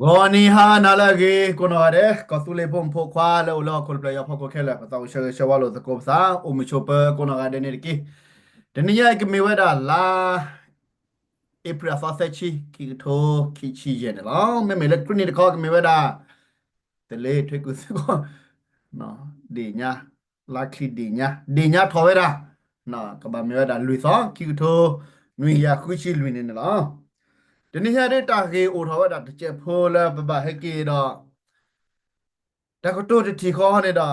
ဂေါ်နီဟာနာလကေကိုနော်ရဲကောသူလေပုံဖို့ခွာလောလောကိုပလျာဖောက်ကိုခဲလာပတောရှေရှဝါလို့သကောစာအုံမချိုပကိုနော်ရတဲ့နေကီတနည်းရကမေဝဒါလာဧပြီဖာဆက်ချီကီတိုကီချီရဲ့နော်မေမေလက်ခရနီတကောကမေဝဒါတလေထွေးကုစကောနော်ဒီညာလာခီဒီညာဒီညာထော်ဝဲတာနော်ကဘာမေဝဒါလူသောကီတိုနွေရခုချီလူနေနော် ဒီနေ့ရတဲ့တာကေအိုထော်တာတချက်ဖိုးလာပပဟကေတော့တကတိုတီခေါ်နေတာ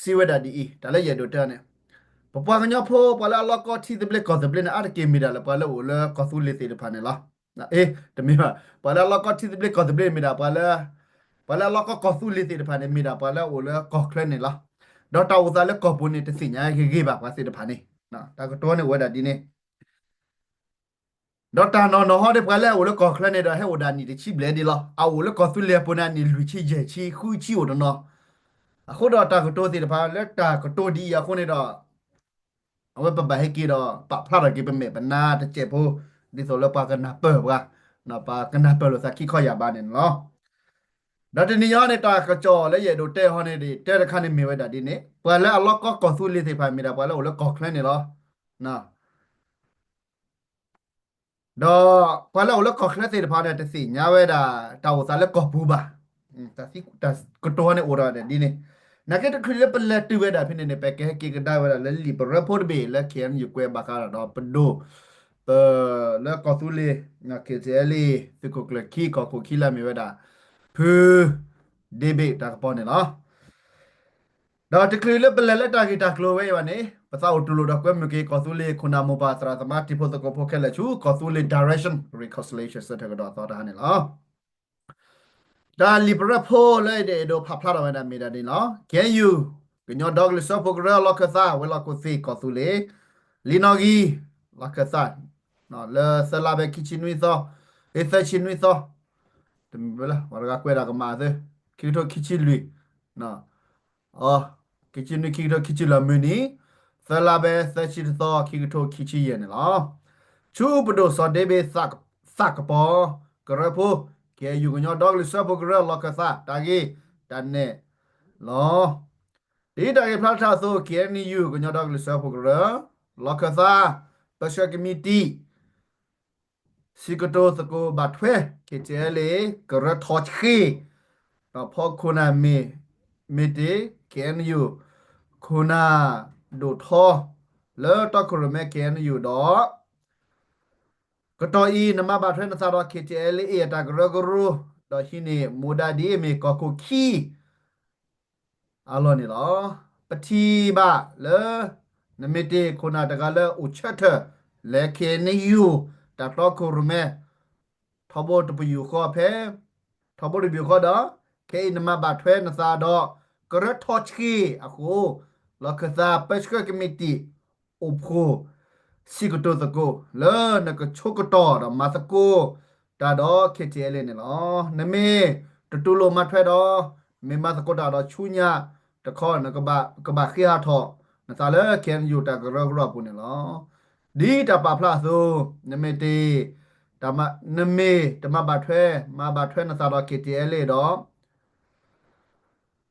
စီဝဒဒီဒါလည်းရတော့တန်းနေပပကညဖိုးပလာလော့ကောတီဒဘလက်ကောဒဘလက်နာအကေမီဒါလပလာဝလာကောသူလေတေဖာနေလားနာအေးတမီပါပလာလော့ကောတီဒဘလက်ကောဒဘလက်မီဒါပလာပလာလော့ကောကောသူလေတေဖာနေမီဒါပလာဝလာကောခလနေလားဒေါက်တာဝဇာလက်ကောပုန်နေတစညာခေခေပါပါစေတဖာနေနော်တကတိုးနေဝဒဒီနေ ဒေါက်တာနော်နော်ဟောတဲ့ပကလည်းဝလကောခလနေတာဟဲဝဒနီတချိဘလဲဒီလားအဝလကောသူလေပနာနီလူချိဂျေချိခူချီဝဒနော်အခုတော့တာကတိုးစီတပါလက်တာကတိုးဒီရခုနေတော့အဝပပဟေကီတော့ပဖလာရကေပမေပနာတချက်ဖို့ဒီဆိုလပကနာပေဝါနော်ပါကနာပေလို့စခိခေါ်ရပါနေနော်ဒါတနီရနေတာကကြောလည်းရဲ့တို့တဲဟောနေဒီတဲတခါနေမြေဝဲတာဒီနေပကလည်းအလောကောကောသူလေသေးဖိုင်မီတာပကလည်းဝလကောခလနေလောနော် တော့ပလာလကောခလတဲ့ဖာတဲ့တစီညာဝဲတာတာဝစားလက်ကောဘူးပါတစီတကတော်နဲ့ order တဲ့ဒီနေ့နကတဲ့ခရပလက်တူဝဲတာဖြစ်နေပဲကဲကေကဒါဝဲတာလက်လီပရဖို့ဘေလက်ခင်ယူကွဲဘာကာတော့ပဒိုပလက်ကောသူလေနကေဇဲလီသကိုကလကီကောကိုခီလာမီဝဲ တာဖူဒေဘေတာပေါ်နေနော်တော့တကယ်လည်းပလက်လက်တာဂီတာကလိုဝဲရပါနေပစာအတူလို့တော့ကွဲမြကေကောသူလေခုနာမပါစရာသမာတိဖို့တကောဖို့ခဲလက်ချူကောသူလေ direction reconciliation စတဲ့ကတော့တော့တာနေလားဒါလီဘရဖိုလေတဲ့တော့ဖဖလာတော့တာမိတာဒီနော် can you ကညောဒေါဂလစ်ဆော့ပိုဂရလောက်ကသာဝဲလောက်ကိုစီကောသူလေလီနော်ဂီလောက်ကသာနော်လဲဆလာဘကီချီနွီသောအသချီနွီသောတမီဘလာဝရကကွဲတာကမာသေကီတိုကီချီလူနော်အော် ကီချီနွီကီတိုကီချီလာမနီဆလာဘသချီသောကီတိုကီချီရဲ့နော်ချူပဒိုစောဒေဘေစက်စက်ပေါ်ကရဖိုကဲယူကညောဒေါဂလစ်ဆော့ပိုဂရလောက်ကသာတာဂီတန်နေလောဒီတာကေဖလာတာဆိုကဲနီယူကညောဒေါဂလစ်ဆော့ပိုဂရလောက်ကသာပရှကမီတီစီကတိုစကိုဘတ်ထွဲကေချဲလေကရထောချခီတော့ဖောခုနာမီ မီတီကဲနီယူခုနာဒိုထောလဲတော့ခရမဲကဲနီယူတော့ကတော်ဤနမဘထွဲနသာတော့ကေချဲလေအတာဂရဂရတော့ရှိနေမူဒါဒီမေကောကိုခီအလောနေလောပတိပါလဲနမတေခုနာတကလဲဥချက်ထလဲခေနေယူတတော့ခရမဲထဘောတပယူခေါ်ဖဲထဘောတပယူခေါ်တော့ခေနမဘထွဲနသာတော့ ကရထောချခီအခုလောကသာပက်စကကမတီဥပခိုစီကတိုတကိုလဲနကချိုကတော်တော့မသကိုဒါတော့ခေတဲလေးနေလောနမေတတူလိုမထွဲတော့မေမသကိုတာတော့ချူညာတခေါ်နကဘကဘခိဟာထောနသာလဲကန်ယူတာကရဂရပူနေလောဒီတပဖလာဆိုနမေတေတမနမေတမဘထွဲမဘထွဲနသာတော့ခေတဲလေးတော့ can you grow grow မေမဘာထွန်းစားတော့ခေချဲလေတော့ can you grow grow ကိဟီဝဒီတာ grow grow တာဘလအသုမီတာနေလောတော့ဒီစညာနာနေလောနေရဲခိုကလတခဲတ can you ကိုရတော့လဆောပိုဂရလောကသာစောတော့စီဘ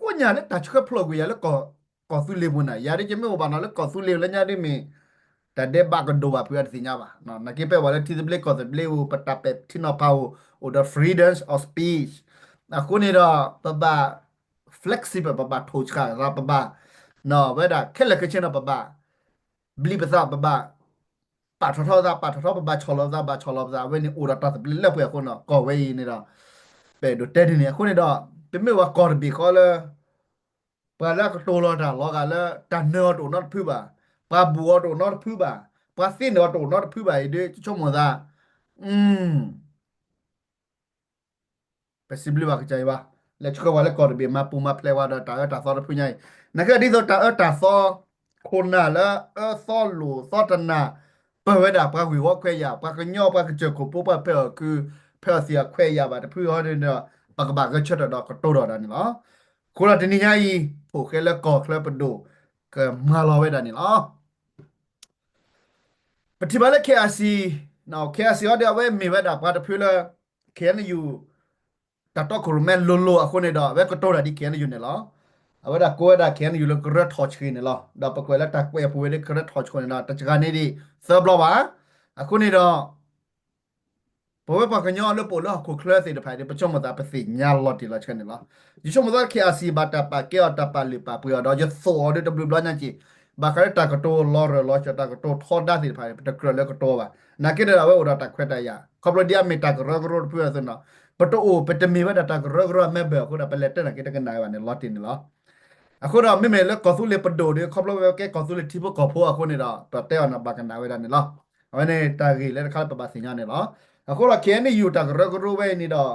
ကိုညာလက်တချကဖလော့ကွေရလက်ကောကောသူလေဘနာယာရချမေဘာနော်လက်ကောသူလေလက်ညာဒီမီတတဲ့ဘကဒိုဘာပြတ်စီညာပါနော်နကေပဲဝါလက်တိဘလကောဒဘလေဝပတပက်တီနိုပါဝ or the freedoms of speech အခုနေတော့ပပ flexible ပပထိုချခါရပပနော်ဝဲတာခက်လက်ခချင်းတော့ပပဘလီပစပပပါထထောသာပါထထောပပချောလောသာပါချောလောသာဝဲနေ order တာဘလီလက်ပွဲခုနော်ကောဝဲနေတော့ပဲဒိုတဲဒီနေခုနေတော့ပ me wa kor bi ko le pa la ko to lo da lo ga le ta no to not phu ba pa bu to not phu ba pa sin no to not phu ba de cho mo da mm ไปสิบลิวากใจวะแล้วชก็ว่าแล้วก่อนเบียมาปูมาเพลว่าตาเออตาซอผู้ใหญ่นั่นก็ที่ตัวตาเออตาซอคนน่ะ flexible ပပထိုချရာပပနော်ဝဲတာခက်လက်ခချင်းတော့ပပဘလီပစာပပပါထထောသာပါထထောပပချောလောသာပါချောလောသာဝဲနေဦးရတာပလက်ပွဲခုနော်ကောဝဲနေတော့ပဲဒိုတဲနေခုနေတော့ပြမေဝကော်ဘီခေါ်လာပါလာကတိုလောတာလောကလာတန်နော်တို့ not ဖူပါပါဘူတို့ not ဖူပါပါစင်တို့ not ဖူပါဒီချုံမသာอืม posible ပါကြိုင်ပါ လက်ချကဝါလက်ကော်ဘီမပူမဖလေဝါဒတာတာသောဖူညိုင်နခဒီသောတာတာသောခုနာလာအသောလူသောတနာပဝဒပကဝီဝခွေရပကညောပကချကိုပပပကူဖက်စီခွေရပါတဖူဟောနေတော့ပကပကချက်တော့ကတိုးတော့တယ်နော်ကိုရတနိညာကြီးဟိုခဲလက်ကော်ခလပဒိုကမလာဝဲတယ်နော်ပတိပါလက်ခဲအစီနော်ခဲအစီဟောတဲ့ဝဲမေဝဒပတဖူလခဲနေယူ တတော့ခရမဲလွန်လို့အခုနေတော့ဘယ်ကတော့ဒီကန်ယူနေလားအဝဒကိုဒါကန်ယူလကရထော့ချခင်းနေလားဒါပကွယ်လက်တက်ပွဲပွဲလက်ခရထော့ချခင်းနေတာတချကနေဒီဆာဘလောပါအခုနေတော့ဘဝပကညောလပိုလခုခလသိတဖိုင်ပချမတာပသိညာလော်တီလာချန်လာဒီချမတာခေအစီဘတာပါကေအတာပါလီပါပူရတော့ရသောဒဝဘလညာချီဘာကရတာကတိုလော်ရလော်ချတာကတိုထောဒါသိဖိုင်တကရလကတိုပါနာကေဒါဝေဒါတခွတ်တရခပလဒီအမီတာကရဂရိုပူရသနာ ပတိုအိုပတမီဝဒတာကရဂရောမဲဘခုဒါပလက်တနာကေတကနိုင်ဝါနေလော်တင်နော်အခုတော့မိမဲလကောသုလေပဒိုဒီခေါပလဝဲကေကောသုလေတိဘကောဖိုအခုနေတော့ပတဲအနာဘကန်နာဝဲဒါနေလားဝဲနေတာဂီလက်ခါပပစညာနေလားအခုတော့ခဲနေယူတာကရဂရိုဝဲနေတော့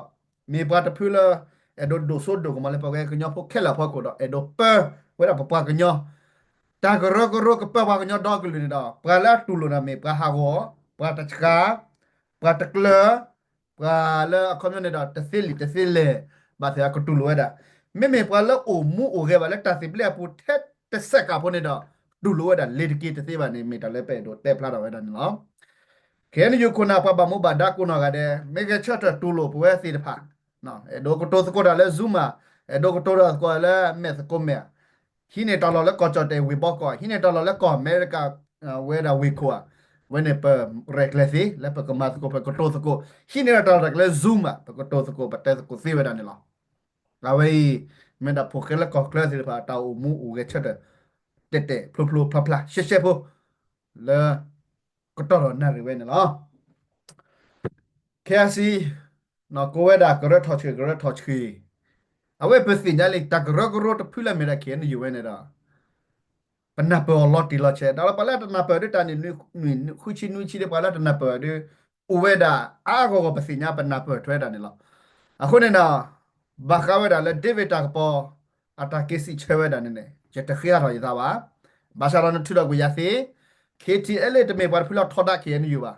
မေပါတဖူလာအဒိုဒိုဆိုဒိုကမလေးပကဲကညဖို့ခဲလာဖို့ကိုတော့အဒိုပဝဲတာပပကညတာကရဂရိုကပပကညတော့ကလူနေတော့ပလာတူလိုနာမေပဟာကိုပတချကာပတကလ ပလာအကွန်မြူနတီတဆီလီတဆီလေဘာသာကတူလိုဝဲတာမေမေပလာအိုမူအိုရဲဘာလက်တာစီပလက်ပူထက်တဆက်ကဖို့နေတော့တူလိုဝဲတာလေတကီတသေးပါနေမေတလည်းပဲတော့တက်ဖလာတော့ဝဲတာနော် ken yu kuna pa ba mo ba da kuna ga de me ge chata tu lo pwe si de pha no e do ko to ko da le zuma e do ko to da ko le me ko me hi ne ta lo le ko chote wi bo ko hi ne ta lo le ko america we da we ko we ne pa reklesi le pa ko ma ko pa ko when a per recklessly la pa kama ko pa koto ko hinera ta reckless zoom pa koto ko pa ta ko save dan la la wei men da phokel ko class ri pa ta u mu u ge chat te te plo plo pla pla she she pho la koto ro na ri wen la kasi na ko we da ko ro tho chi ko ro tho chi awe pe sin ja le ta ko ro ko ro ta phula me da khen yu wen da တနပယ်လော့တီလော့ချေဒါပလာတနပယ်တန်နီခုချီနူချီတဲ့ပလာတနပယ်ဥဝေဒအာဂောပစီညာပနပယ်ထွဲတာနေလောအခုနေနာဘာခဝေဒါလက်ဒေဗီတာပေါ်အတာကေစီချဲဝေဒါနေနေချက်တခရရောရတာပါဘာသာရနထူတော့ကိုရစီ KTL တမေပါဖူလာထော်တာကေနေယူပါ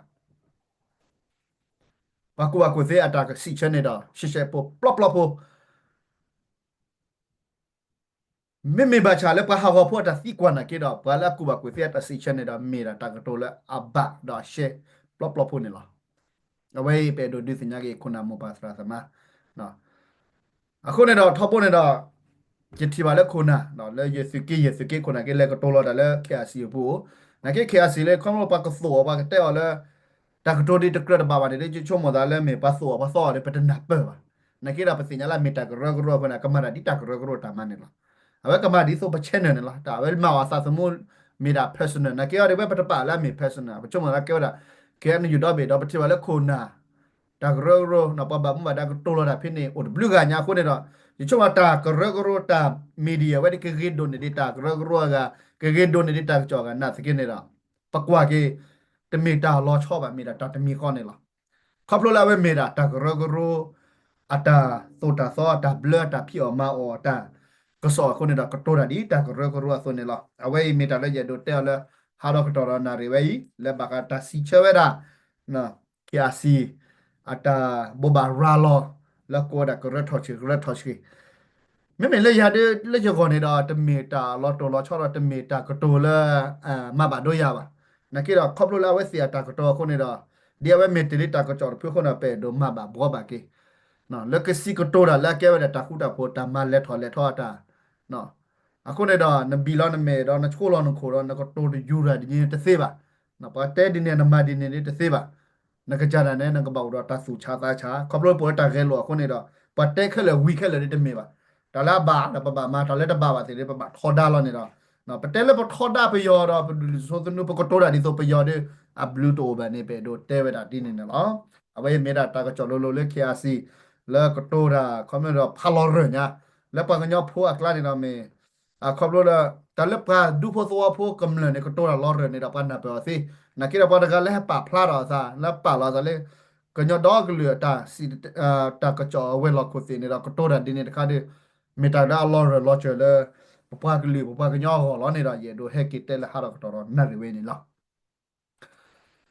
ဘာကူဘာကူသေးအတာကစီချဲနေတော့ရှေရှေပိုပလော့ပလော့ပို mimi baca le pa hawa po ta si kwa na ke da ba la ku ba ku fi ta si chen da mi da ta to la aba da she plop plop ne la away pe do du sinya ke kuna mo pa sra sama na akho ne da thop ne da je thi ba le kuna na le ye si ke ye si ke kuna ke le ko to la da le ke a si bu na ke ke a si le ko mo pa ko so ba te la ta ko to di ta kra ba ba ne je chomo mo da le me pa so ba so de pe ta na pe ba na ke da pa sinya la me ta ko ro ro ba na ka ma da di ta ko ro ro ta ma ne la abe kama di so pachena ne la ta abe ma wa sa samu mi da personal na ke ore be pata pa la mi personal ba chuma la ke ora ke an yu do be do pati ba la khona da gro gro na pa ba mu ba da to lo da phi ne o blue ga nya ko ne do yi chuma ta gro gro ta media we de ke ge do ne de ta gro gro ga ke ge do ne de ta cho ga na se ke ne da pa kwa ke te mi ta lo cho ba mi da ta te mi ko ne la ခပ်လို့လာဝဲမေတာတကရဂရူအတာသောတာသောတာဘလတာဖြစ်အောင်မအော်တာ လာမီ personal ဘချုံမလာကေရကေနယူတော့ဘေတော့ပချက်လဲခုနာဒါကရောရောနပဘမဒါကတိုလာတာဖြစ်နေအိုဘလူကညာခုနေတော့ဒီချုံတာကရကရောတာမီဒီယာဝဲဒီကေဂေဒိုနေတာကရကရောကကေကေဒိုနေတာကြောကနာစကိနေတာပကွာကေတမီတာလောချောပါမီတာတမီခေါနေလားခပ်လို့လာဝဲမီတာတကရကရောအတာသောတာသောတာဘလတာဖြီအမအောတာကစောခုနေတာကတိုရာဒီတာကရကရောဆိုနေလားအဝဲမီတာလည်းရဒိုတဲလဟာတော့ကတော်နာရီဝဲလက်ဘကတာစီချဝဲတာနော်ကီယာစီအတာဘောဘာရာလောလကောဒါကရထောချီကရထောချီမေမေလေရတဲ့လေကြောကနေတော့တမီတာလော်တိုလော်ချောတော့တမီတာကတိုလာအာမဘာတို့ရပါနကေတော့ခေါပလိုလာဝဲစီတာကတော်ခုနေတော့ဒီဝဲမေတလီတာကကြော်ပြုခုနပဲဒိုမဘာဘောဘာကေနော်လက်ကစီကတိုလာလက်ကဲဝဲတာခုတာပိုတာမလက်ထော်လက်ထော်တာ နော်အခုနေတော့နဘီလောနမေတော့နချိုလောနခိုတော့နကတိုတယူရာဒီနေတသေးပါနော်ပါတဲဒီနေနမဒီနေတသေးပါနကကြတာနဲ့နကဘောတော့တဆူချတာချခေါပလိုပေါ်တာခဲလို့အခုနေတော့ပတ်တဲခက်လေဝီခက်လေတမေပါဒါလာဘာဒါပပမာဒါလက်တဘာပါသေးတယ်ပပထော်ဒါလောနေတော့နော်ပတဲလက်ပထော်ဒါပယောတော့ဆိုသနုပကတိုရာဒီဆိုပယောတဲ့အဘလူးတိုဘန်နေပဲတို့တဲဝဲတာတင်းနေနော်အဝဲမေတာတာကချော်လိုလိုလေခီယာစီလဲကတိုရာခမရဖာလောရညာ လဲပကညောဖိုးအကလာနေတော့မေအခေါပလိုတာတလပကဒူဖိုသောဖိုးကမလနေကတိုရာလောရနေတာပန်နာပါစီနာကိရပါဒကလဲပါဖလာတော့စာလဲပါလာစလဲကညောတော့ကလူတာစီအာတာကချောဝဲလောက်ကိုစီနေတာကတိုရာဒီနေတခါဒီမီတာဒါလောရလောချဲလဲပပကလူပပကညောဟောလောနေတာရေဒိုဟက်ကီတဲလဲဟာတော့ကတော်နတ်ရွေးနေလား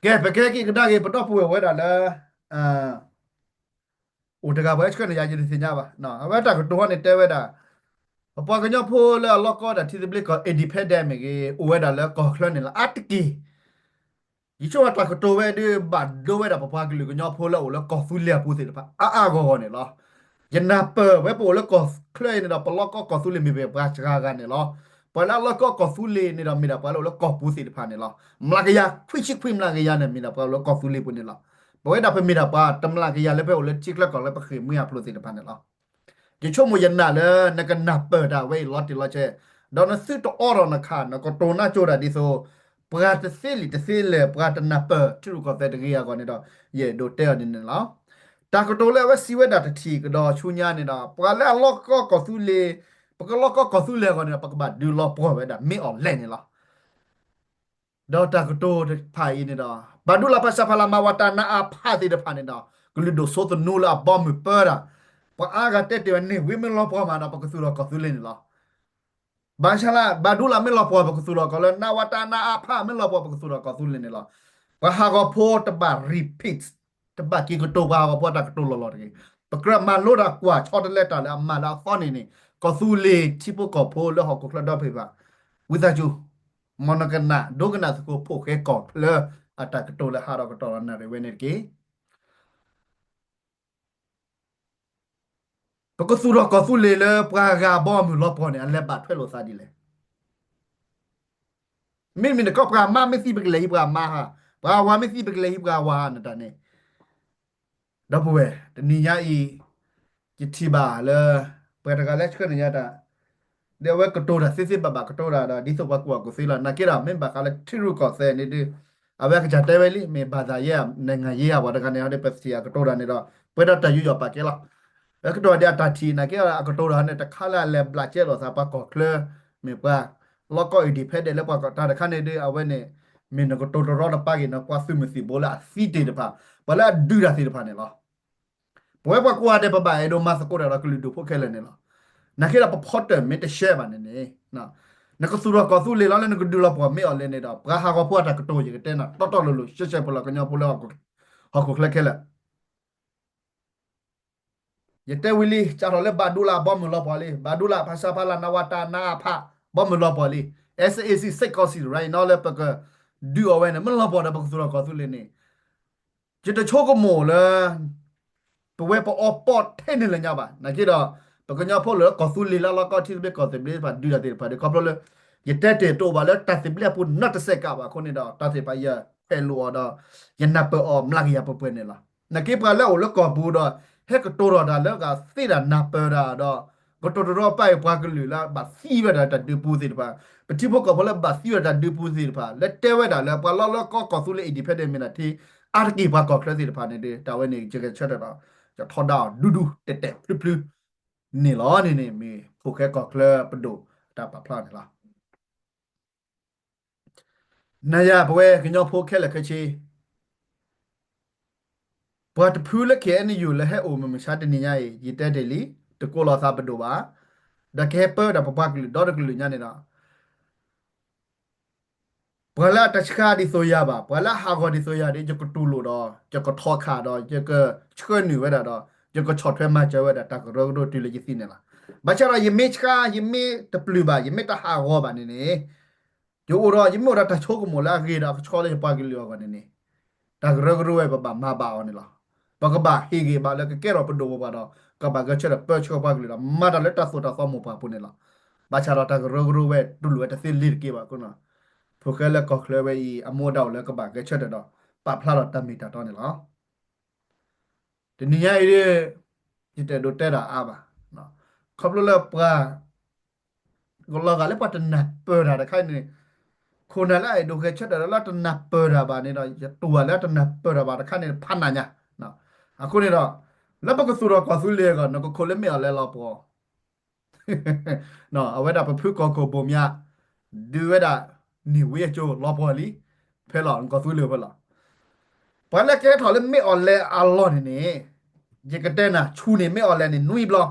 ကဲပကဲကီကဒါကေပတော့ပွေဝဲတာလဲအာ o daga ba chka ne ya ji tin nya ba no aba ta ko to ne te we da pa ka nya pho la lo ko da ti bli ko independent me ge o we da la ko khlo ne la atki yi cho ta ko to we de ba do we da pa pa ki lu ko nya pho la o la ko fu le pu se da pa a a go go ne lo ya na pe we po la ko khlo ne da pa lo ko ko su le me be ba chka ga ne lo pa la lo ko ko fu le ne da me da pa lo ko pu se da pa ne lo mla ga ya khwi chi khwi mla ga ya ne me da pa lo ko fu le pu ne lo ဘဝဒါဖမီတာပါတမလာကရလည်းပဲလက်ချစ်လက်ကောလည်းပခေမီယာဖလို့စီတပန်နော်ဒီချုံမယနာလေနကနပတာဝေလော်တီလော်ချေဒေါနစစ်တော့အော်ရနခါနကတိုနာချိုရာဒီဆိုပရာတစီလီတစီလေပရာတနပတူကောတဲ့တကရကောနေတော့ယေဒိုတဲနေနော်တာကတိုလည်းဝစီဝဲတာတတီကတော့ချူညာနေတော့ပကလည်းလော့ကောကောသူလေပကလော့ကောကောသူလေကောနေပကဘဒူလော့ပေါ်ဝဲတာမီအော်လဲနေလား ဒေါ်တာကတိုဖိုင်နေတော့ဘာဒူလာပါစာဖလာမဝတာနာအဖာတိတဖာနေတော့ဂလူဒိုဆိုတနူလာဘမ်ပရာပအာဂတက်တယ်နေဝိမလောပေါ်မှာတော့ပကဆူတော့ကဆူလင်းလားဘာရှာလာဘာဒူလာမလောပေါ်ပကဆူတော့ကလနာဝတာနာအဖာမလောပေါ်ပကဆူတော့ကဆူလင်းလားဘာဟာကဖို့တဘာ repeat တဘာကီကတော့ဘာကပေါ်တာကတိုလောလောတကပကရမလို့တာကွာချောတလက်တာလဲအမလာဖောနေနေကဆူလေချိပကဖို့လောဟကကလတော့ဖေပါဝိသဂျူ มอนกันนะดูกันนะสกูพวกแค่กอดเลยอาตากตัวละฮารากตัวนั่นเรเวนิกีปกสูรก็สูเลยเลยปากาบอมอยู่รอบพอเนี่ยอันแรกบาดเพื่อโลซาดีเลยมินมินก็ปรามาไม่ซีเบกเลยปรามาฮะปราวาไม่ซีเบกเลยปราวานะตอนนี้ดับเบิลเวตนี่ยาอีจิตทีบาเลยเปิดกาเลชก็เนี่ยตา သာရဲ့နိုင်ငံရေးရပါတကနေရတဲ့ပတ်စီကတိုရာနေတော့ပွဲတော့တယူရပါကဲလားအကတော်တဲ့တာတီနာကဲအကတော်ရာနဲ့တခါလာလဲဘလာကျဲလို့စားပါကောကလမေပါလောကောအဒီဖက်တယ်လည်းပါကတာတခါနေတဲ့အဝဲနဲ့မင်းကတိုတော်ရပါကိနော်ကွာစုမစီဘောလာစီတေတပါဘလာဒူရာစီတပါနေလားပွဲပကွာတဲ့ပပအဲဒိုမတ်ကိုရကလူဒိုဖိုခဲလဲနေလား နာခေလာပဖော့တယ်မင်းတရှဲပါနေနေနော်နကဆူရကဆူလေလာလည်းနကဒူလာပေါ်မေအလဲနေတာဘရာဟာကပွားတာကတိုရကတဲ့နာတော်တော်လို့ရှက်ရှက်ပလာကညာပလာကိုဟောကိုခလက်ခဲလာယတဲဝီလီချာရလေဘာဒူလာဘောမလောပေါ်လေဘာဒူလာဖာစာဖလာနဝတာနာဖာဘောမလောပေါ်လေ SAC စိတ်ကောစီရိုင်းနော်လေပကဒူအဝဲနမလောပေါ်တာပကဆူရကဆူလေနေจิตချိုကမိုလေပဝဲပေါ်အပေါ်ထဲနေလညပါနာကြတော့ ပကညာဖို့လကဆူလီလာလကတိဘေကတိဘေပါဒူရတေပါဒကပလယတက်တေတိုပါလတသိပလပုနတ်တဆက်ကပါခုနေတော့တသိပါယတဲလောတော့ယနပအောမလကရပပွနေလားနကေပါလောလကဘူတော့ဟက်ကတိုရတာလကစေတာနပရာတော့ကတိုတော်ပိုက်ပွားကလူလာဘာစီဝတာတူပူစီတပါပတိဘကဘလဘာစီဝတာတူပူစီတပါလက်တဲဝတာလပလလကကဆူလီအဒီဖက်တယ်မင်းတီအာကီဘကကလစီတပါနေတဲ့တာဝဲနေချက်ချက်တော့ထော်တော့ဒူဒူတက်တက်ပလူပလူ နေလောနေနေမီခိုခဲကော့ကလပဒိုတာပဖလာနေလားနရဘဝဲကညောဖိုခဲလက်ခချေဘတ်ဖူးလက်ခဲနေယူလဲဟဲအိုမမရှာတနေညာရေတက်တယ်လီတကောလာသာပဒိုပါဒခဲပတ်ဒပပကလူဒေါ်ကလူညာနေလားပလာတချခာဒီဆိုရပါပလာဟာဂောဒီဆိုရဒီကြကတူလို့တော့ကြကထောခါတော့ကြကချွတ်နေဝဲတာတော့ ยังก็ช็อตแวมาเจอว่าตักเราโดตีเลยจีสินละบัชารายิมเมชกายิมเมตะปลือบายิมเมตะหาวบานี่นี่ยูรอยิมโมรัตโชกโมลากีดาชอเลยปากิลยอกันนี่นี่ตักเราโดไว้บะบามาบาวนี่ละปะกบะฮีกีบาแล้วก็เกรอปดูบาดอกบะก็เชรเปชกปากิลละมาดาเลตะสุตะฟอมปาปุนี่ละบัชาราตักเราโดไว้ดุลเวตะซิลิกีบากุนะพวกแกแล้วก็เคลเวอีอโมดาวแล้วก็บะก็เชรดอปะพลาดตะมีตะตอนนี่ละ တနည်းအဲ့ဒီဒီတဒိုတဲတာအပါနော်ခပ်လို့လပရာဂလကလည်းပတ်နပ်ပရာတခိုင်နေခုနလည်းဒိုခဲချက်တယ်လားတနပ်ပရာပါနေတော့တူလည်းတနပ်ပရာပါတခိုင်နေဖန်နာညာနော်အခုနေတော့လက်ပကဆူရကဆူလေကနကခိုလည်းမြော်လဲလောက်ပေါ်နော်အဝဲတာပဖုကောကိုပုံမြဒီဝဲတာနေဝဲချိုလောက်ပေါ်လီဖဲလောက်ကိုဆူလေဖဲလောက် ဘာလက်ကဲထော်လဲမေအော်လဲအလောနေနေဂျေကတဲနာချူနေမေအော်လဲနေနွိဘလော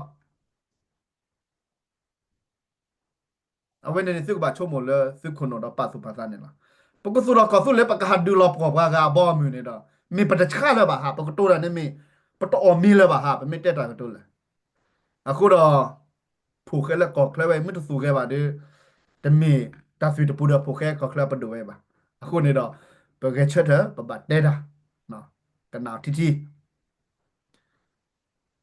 အဝဲနေစုကပါချုံမလဲစုခုနော်တော့ပတ်စုပတ်စနေလားပကစုတော့ကစုလဲပကဟာဒူလောပကဘာကဘောမြူနေတော့မေပတချခလဲပါဟာပကတိုးတယ်နေမေပတော်မီလဲပါဟာပမေတက်တာကတိုးလဲအခုတော့ဖူခဲလက်ကော်ခလဲပဲမတူစုခဲပါတဲ့တမေတဆွေတပူတော့ဖူခဲကော်ခလဲပတူပဲပါအခုနေတော့ပကချက်တယ်ပပတဲတာ တနာတီတီ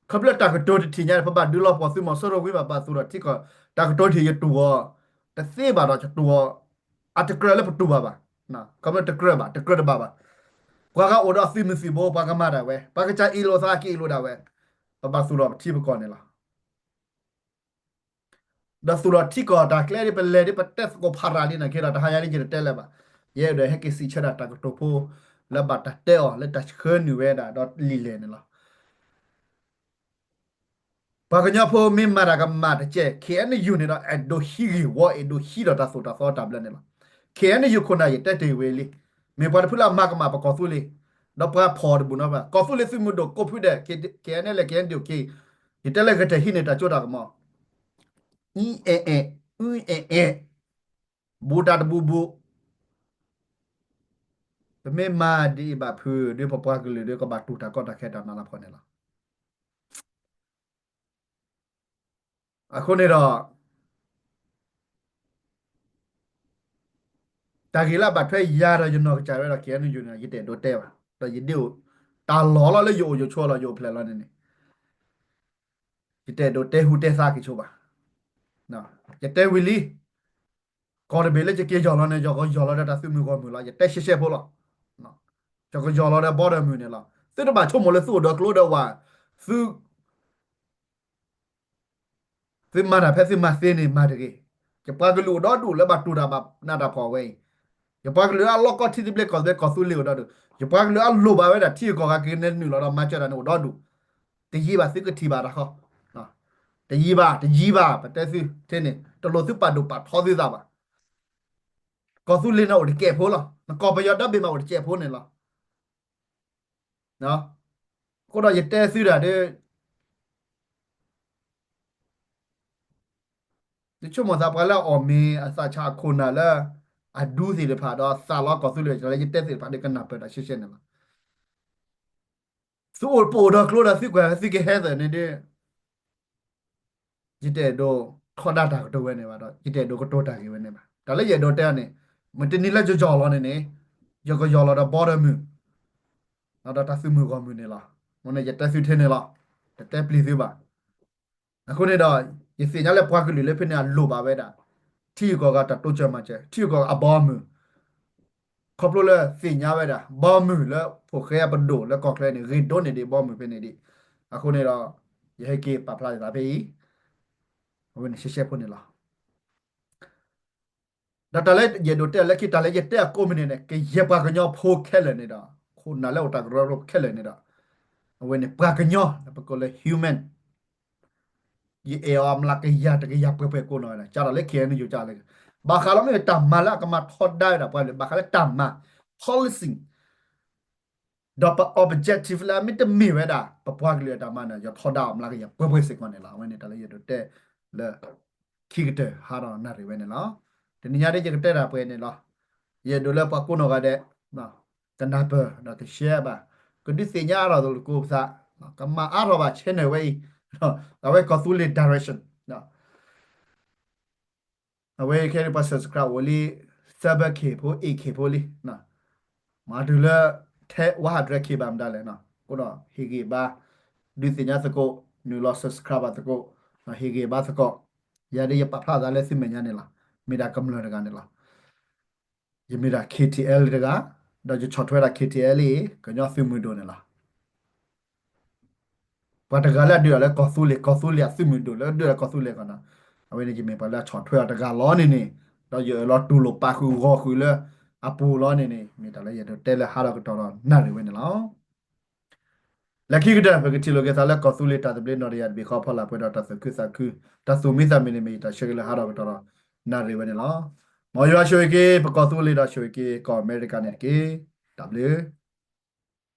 ခပလက်တကတိုတီညာပပဒူလောပေါ်စုမဆရဝိပါပါဆိုတော့တိကတကတိုတီရတူတစေပါတော့တူအတကရလည်းပတူပါပါနော်ကမတကရပါတကရပါပါကွာကအိုတော့စီမစီဘောပါကမာတာဝဲပါကချာအီလိုစာကီလိုတာဝဲပပဆိုတော့တိပကောနေလား da sura tiko da kleri pe leri pe tes ko pharali na kira da hayari jere tele ba ye de he kisi chara ta ko topo la ba ta te o le ta khön ni we da dot li le ne la ba ga nya pho min ma da ga ma da che ke ne yu ne da a do hi ri wo e do hi da so da so ta bla ne la ke ne yu ko na ye tet de we li me ba phula ma ga ma ba ko su li da pa pho de bu na ba ko su li su mu do ko phu de ke ke ne le ke ne do ke ye tele ga te hi ne ta cho da ga ma အင်းအဲအဲအင်းအဲအဲဘူတာတဘူဘူ ပမေမာဒီဘာဖူဒီပပကလေးဒီကဘာတူတာကောတာခဲတာနာလာဖော်နေလားအခုနေတော့တာဂီလာဘတ်ဖဲရရကျွန်တော်ကြာရတော့ကျန်နေယူနေရတဲ့တော့တဲပါတော့ရတဲ့ကိုတာလောလောလေးယိုယိုချောလောယိုဖလဲလောနေနေရတဲ့တော့တဲဟူတဲစားကိချိုပါနော်ရတဲ့ဝီလီကော်ရဘေလေကြေကြော်လောနေကြော်ကြော်လောတဲ့တာစုမျိုးကောမျိုးလားရတဲ့ရှက်ရှက်ဖို့လားနော် ကြော်ကြော်လောတဲ့ဘော်ဒမျိုးနေလားစစ်တော့ချုံမလဲစုတော့ကလို့တော့ဝါစုစစ်မနာဖက်စစ်မစင်းနေမှာတကယ်ကျပါကလူတော့တူလဲဘတူတာမနာတာဖော်ဝဲကျပါကလူအလောကတီဒီဘလက်ကောတဲ့ကောဆူလီတော့တူကျပါကလူအလိုပါပဲတာတီကောကကင်းနေနူတော့မချတာနေတော့တူတကြီးပါစစ်ကတီပါတာဟောနော်တကြီးပါတကြီးပါပတက်စီတင်းနေတလို့စစ်ပတ်တို့ပတ်ဖော်သေးတာပါကောဆူလီနော်တကယ်ဖိုးလားကောပရဒဘီမတကယ်ဖိုးနေလား နော်ကိုတော့ရတဲ့စီတာတဲ့ဒီချုံမသာပလာအော်မီအစာချခုနာလာအဒူးစီတဖာတော့ဆာလောကောဆူလေကျလည်းရတဲ့စီဖာတဲ့ကနာပတာရှင်းရှင်းနေလားသူ့ပိုတော့ကလို့တာစီကွာစီကဟဲတဲ့နေတဲ့ရတဲ့တော့ခေါ်တာတာတော့ဝဲနေပါတော့ရတဲ့တော့ကတော့တာကြီးဝဲနေပါဒါလည်းရတော့တဲ့ကနေမတင်နေလက်ကြောကြော်လောနေနေရကကြော်လောတော့ဘော်ရမှု နောက်တော့တဆူမှုကောမှုနေလားမနေ့ရတဲ့ဆူထင်းနေလားတဲ့ပလီစီပါအခုနေတော့ရစီညာလက်ပွားကလေးလေးဖိနေလိုပါပဲတာထီကောကတတိုးချမှာချေထီကောအဘောမှုခေါပလိုလဲစီညာပဲတာဘောမှုလဲဖိုခဲဘဒိုလဲကော့ကလဲနေရီဒိုနေဒီဘောမှုဖိနေဒီအခုနေတော့ရဟကေပပလာတာပဲဝင်ရှက်ရှက်ဖို့နေလားဒါတလည်းရဒိုတက်လက်ခိတလည်းရတက်ကိုမနေနဲ့ကရပါကညောဖိုခဲလဲနေတာ ခုနာလဲတာကရောခဲလဲနေတာဝင်ပါကညောပကောလဲ human ဒီအေအမလာကရတကရပပကိုနော်လာကြာလည်းခဲနေကြကြလေဘာခါလုံးနဲ့တမလာကမထော်ได้တာပွဲဘာခါလဲတမ policy တော့ objective လာမိတမီဝဲတာပပွားကလေးတမနာရထော်တာမလာကရပွဲပွဲစစ်ကနေလာဝဲနေတလည်းရတော့တဲ့လေခိကတဲ့ဟာတော့နာရဝဲနေလားဒီညရတဲ့ကြတဲ့တာပွဲနေလားရဒိုလပကုနောကတဲ့နော် တနာပတော့တရှဲပါကဒီစညာရတော့ကိုစားကမအားတော့ပါချင်နေဝဲနော်ဒါဝဲကသူလေ direction နော်အဝဲခဲပါ subscribe ဝလီ subscribe ခေဖို့ ak ဖို့လီနော်မာဒူလာထဲဝါဒရခေဘမ်ဒါလဲနော်ကိုတော့ဟေဂေဘာဒီစညာစကိုနူလော subscribe တကိုဟေဂေဘာစကိုရတဲ့ရပဖလာဒါလဲစိမညာနေလားမိဒါကမ္လရကနေလားယမိဒါ KTL တက ဒါကြချော့ထွဲတာ KTL ကညောဖိမှုဒိုနလာပတ်တကလာဒီရလဲကောဆူလေကောဆူလေဖိမှုဒိုလဲဒီရကောဆူလေကနာအဝေးနေကြမေပါလာချော့ထွဲတကလောနေနေဒါကြလောတူလိုပါခုဟောခုလဲအပူလောနေနေမိတလဲရတော့တဲလဲဟာတော့တော်တော်နားလေဝင်နော်လက်ခိကတဲ့ဘကတိလိုကစားလက်ကောဆူလေတာတဘလနော်ရဘီခေါဖလာပွဲတော့တဆခုစခုတဆူမိသမီမီတာရှေကလဟာတော့တော်တော်နားလေဝင်နော် မော်ရွာရွှေကေပကောသူလီတော်ရွှေကေကောအမေရိကန်နေကေဝ